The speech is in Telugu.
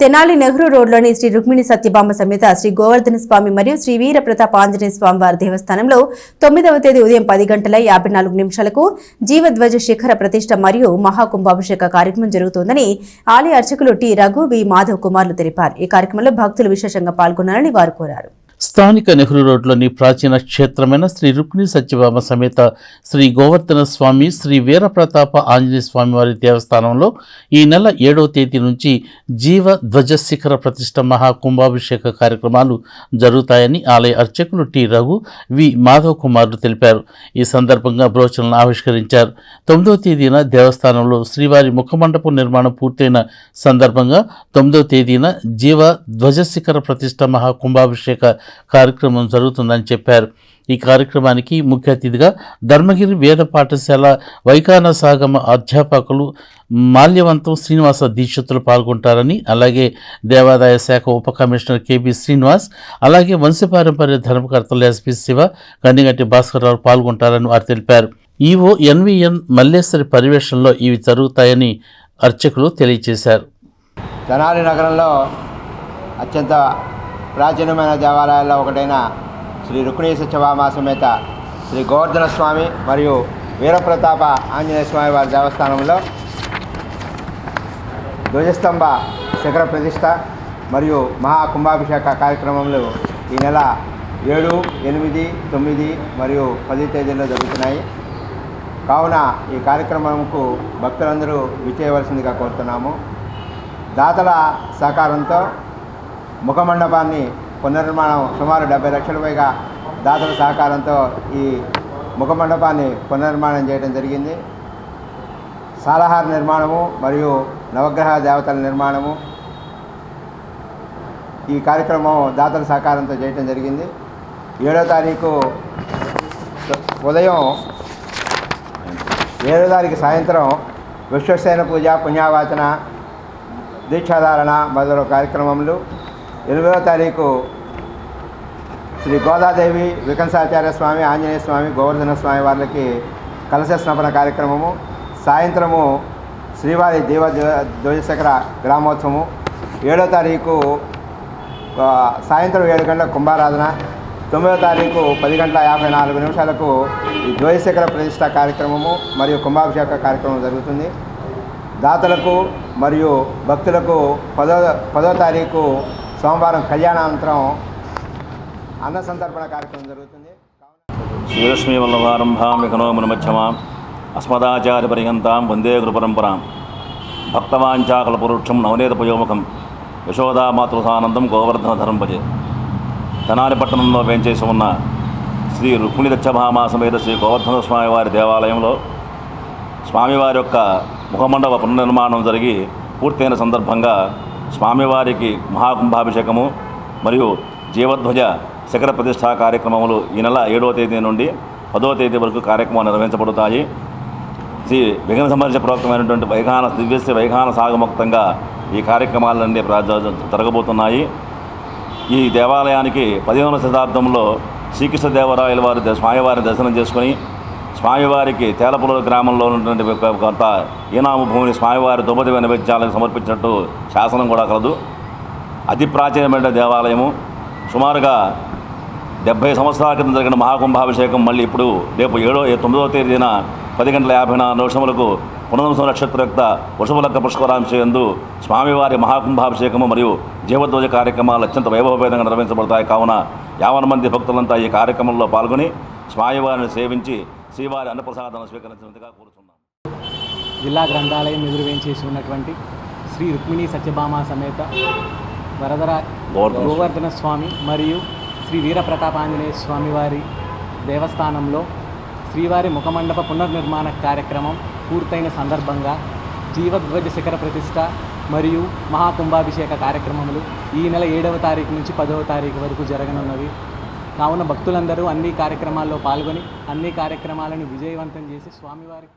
తెనాలి నెహ్రూ రోడ్లోని శ్రీ రుక్మిణి సత్యభామ సమేత శ్రీ గోవర్ధన స్వామి మరియు శ్రీ వీర ప్రతాప్ ఆంజనేయ స్వామి వారి దేవస్థానంలో తొమ్మిదవ తేదీ ఉదయం పది గంటల యాభై నాలుగు నిమిషాలకు జీవధ్వజ శిఖర ప్రతిష్ట మరియు మహాకుంభాభిషేక కార్యక్రమం జరుగుతోందని ఆలయ అర్చకులు టి రఘు వి మాధవ్ కుమార్లు తెలిపారు. ఈ కార్యక్రమంలో భక్తులు విశేషంగా పాల్గొనాలని వారు కోరారు. స్థానిక నెహ్రూ రోడ్లోని ప్రాచీన క్షేత్రమైన శ్రీ రుక్మిణి సత్యభామ సమేత శ్రీ గోవర్ధన స్వామి శ్రీ వీరప్రతాప ఆంజనేయ స్వామివారి దేవస్థానంలో ఈ నెల ఏడవ తేదీ నుంచి జీవ ధ్వజ శిఖర ప్రతిష్ట మహా కుంభాభిషేక కార్యక్రమాలు జరుగుతాయని ఆలయ అర్చకులు టి రఘు వి మాధవ్ కుమార్లు తెలిపారు. ఈ సందర్భంగా బ్రోచనలను ఆవిష్కరించారు. తొమ్మిదవ తేదీన దేవస్థానంలో శ్రీవారి ముఖమండపం నిర్మాణం పూర్తయిన సందర్భంగా తొమ్మిదవ తేదీన జీవ ధ్వజ శిఖర ప్రతిష్ట మహా కుంభాభిషేక కార్యక్రమం జరుగుతుందని చెప్పారు. ఈ కార్యక్రమానికి ముఖ్య అతిథిగా ధర్మగిరి వేద పాఠశాల వైకాన సాగమ అధ్యాపకులు మాల్యవంతం శ్రీనివాస దీక్షితులు పాల్గొంటారని అలాగే దేవాదాయ శాఖ ఉప కమిషనర్ కెబి శ్రీనివాస్ అలాగే వంశపారంపర్య ధర్మకర్తలు ఎస్పి శివ కన్నిగంటి భాస్కర్రావు పాల్గొంటారని వారు తెలిపారు. ఈవో ఎన్విఎన్ మల్లేశ్వరి పర్యవేక్షణలో ఇవి జరుగుతాయని అర్చకులు తెలియజేశారు. తెనాలి నగరంలో అత్యంత ప్రాచీనమైన దేవాలయాల్లో ఒకటైన శ్రీ రుక్మిణీ చవామా సమేత శ్రీ గోవర్ధన స్వామి మరియు వీరప్రతాప ఆంజనేయ స్వామి వారి దేవస్థానంలో ధ్వజస్తంభ శిఖర ప్రతిష్ట మరియు మహాకుంభాభిషేక కార్యక్రమంలో ఈ నెల ఏడు ఎనిమిది తొమ్మిది మరియు పది తేదీల్లో జరుగుతున్నాయి. కావున ఈ కార్యక్రమంకు భక్తులందరూ విచేయవలసిందిగా కోరుతున్నాము. దాతల సహకారంతో ముఖమండపాన్ని పునర్నిర్మాణం సుమారు డెబ్బై లక్షల పైగా దాతల సహకారంతో ఈ ముఖమండపాన్ని పునర్నిర్మాణం చేయడం జరిగింది. సాలహార నిర్మాణము మరియు నవగ్రహ దేవతల నిర్మాణము ఈ కార్యక్రమం దాతల సహకారంతో చేయటం జరిగింది. ఏడో తారీఖు ఉదయం ఏడో తారీఖు సాయంత్రం విశ్వసేన పూజ పుణ్యావాచన దీక్షాధారణ మొదలు కార్యక్రమములు ఎనిమిదవ తారీఖు శ్రీ గోదాదేవి వికంసాచార్య స్వామి ఆంజనేయ స్వామి గోవర్ధన స్వామి వారికి కలశ స్నపన కార్యక్రమము. సాయంత్రము శ్రీవారి దేవ ధ్వజశేఖర గ్రామోత్సవము. ఏడో తారీఖు సాయంత్రం ఏడు గంటల కుంభారాధన. తొమ్మిదో తారీఖు పది గంటల యాభై నాలుగు నిమిషాలకు ఈ ధ్వజశేఖర ప్రతిష్ట కార్యక్రమము మరియు కుంభాభిషేక కార్యక్రమం జరుగుతుంది. దాతలకు మరియు భక్తులకు పదో పదో తారీఖు సోమవారం కళ్యాణానంతరం అన్న సంతర్పణ కార్యక్రమం జరుగుతుంది. శ్రీలక్ష్మీ వల్లభారంభాం అస్మదాచార్య అస్మదాచార్యపర్యంతాం వందే గురుపరంపరాం. భక్తవాంఛాకల్పవృక్షం నవనీతపయోముఖం. యశోదామాతృసానందం గోవర్ధన ధరం భజే. తెనాలి పట్టణంలో వేంచేసి ఉన్న శ్రీ రుక్మిణి దచ్చభామా సమేత శ్రీ గోవర్ధన స్వామివారి దేవాలయంలో స్వామివారి యొక్క ముఖమండప పునర్నిర్మాణం జరిగి పూర్తయిన సందర్భంగా స్వామివారికి మహాకుంభాభిషేకము మరియు జీవధ్వజ శిఖర ప్రతిష్టా కార్యక్రమములు ఈ నెల ఏడవ తేదీ నుండి పదవ తేదీ వరకు కార్యక్రమాలు నిర్వహించబడతాయి. శ్రీ విఘ్న సంబంధించిన ప్రోక్తమైనటువంటి వైఘాన దివ్యశ్రీ వైఘాన సాగముక్తంగా ఈ కార్యక్రమాలన్నీ జరగబోతున్నాయి. ఈ దేవాలయానికి పదిహేనవ శతాబ్దంలో శ్రీకృష్ణదేవరాయల వారి ద- స్వామివారిని దర్శనం చేసుకుని స్వామివారికి తేలపుల గ్రామంలో ఉన్నటువంటి కొంత ఈనాము భూమిని స్వామివారి దుపతి నైవేద్యాలకు సమర్పించినట్టు శాసనం కూడా కలదు. అతి ప్రాచీనమైన దేవాలయము. సుమారుగా డెబ్బై సంవత్సరాల క్రితం జరిగిన మహాకుంభాభిషేకం మళ్ళీ ఇప్పుడు రేపు ఏడో తొమ్మిదవ తేదీన పది గంటల యాభై నాలుగు నిమిషములకు పునర్వంశ నక్షత్ర యొక్క వృషభలక్క పుష్కరాంశయందు స్వామివారి మహాకుంభాభిషేకము మరియు జీవధ్వజ కార్యక్రమాలు అత్యంత వైభవపేతంగా నిర్వహించబడతాయి. కావున యావన మంది భక్తులంతా ఈ కార్యక్రమంలో పాల్గొని స్వామివారిని సేవించి శ్రీవారి అన్నప్రసాదాన్ని స్వీకరించినట్టుగా కోరుతున్నాం జిల్లా గ్రంథాలయం ఎదురు వేంచేసి ఉన్నటువంటి శ్రీ రుక్మిణి సత్యభామ సమేత వరదర గోవర్ధన స్వామి. గోవర్ధన స్వామి మరియు శ్రీ వీరప్రతాపాంజనేయ స్వామి వారి దేవస్థానంలో శ్రీవారి ముఖమండప పునర్నిర్మాణ కార్యక్రమం పూర్తయిన సందర్భంగా జీవధ్వజ శిఖర ప్రతిష్ట మరియు మహాకుంభాభిషేక కార్యక్రమములు ఈ నెల ఏడవ తారీఖు నుంచి పదవ తారీఖు వరకు జరగనున్నవి కావున భక్తులందరూ అన్ని కార్యక్రమాల్లో పాల్గొని అన్ని కార్యక్రమాలను విజయవంతం చేసి స్వామివారి